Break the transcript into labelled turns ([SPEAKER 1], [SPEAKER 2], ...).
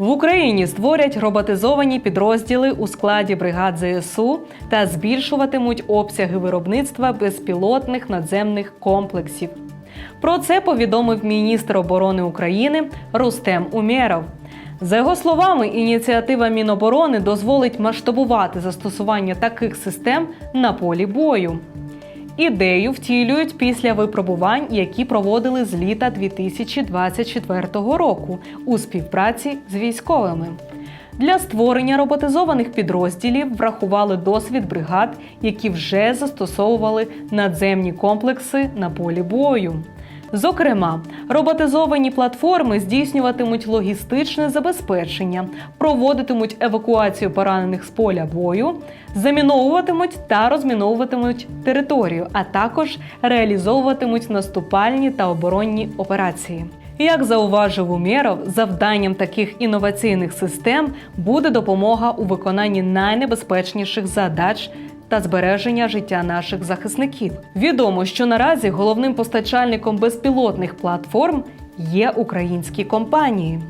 [SPEAKER 1] В Україні створять роботизовані підрозділи у складі бригад ЗСУ та збільшуватимуть обсяги виробництва безпілотних надземних комплексів. Про це повідомив міністр оборони України Рустем Умєров. За його словами, ініціатива Міноборони дозволить масштабувати застосування таких систем на полі бою. Ідею втілюють після випробувань, які проводили з літа 2024 року у співпраці з військовими. Для створення роботизованих підрозділів врахували досвід бригад, які вже застосовували надземні комплекси на полі бою. Зокрема, роботизовані платформи здійснюватимуть логістичне забезпечення, проводитимуть евакуацію поранених з поля бою, заміновуватимуть та розміновуватимуть територію, а також реалізовуватимуть наступальні та оборонні операції. Як зауважив Умєров, завданням таких інноваційних систем буде допомога у виконанні найнебезпечніших задач та збереження життя наших захисників. Відомо, що наразі головним постачальником безпілотних платформ є українські компанії.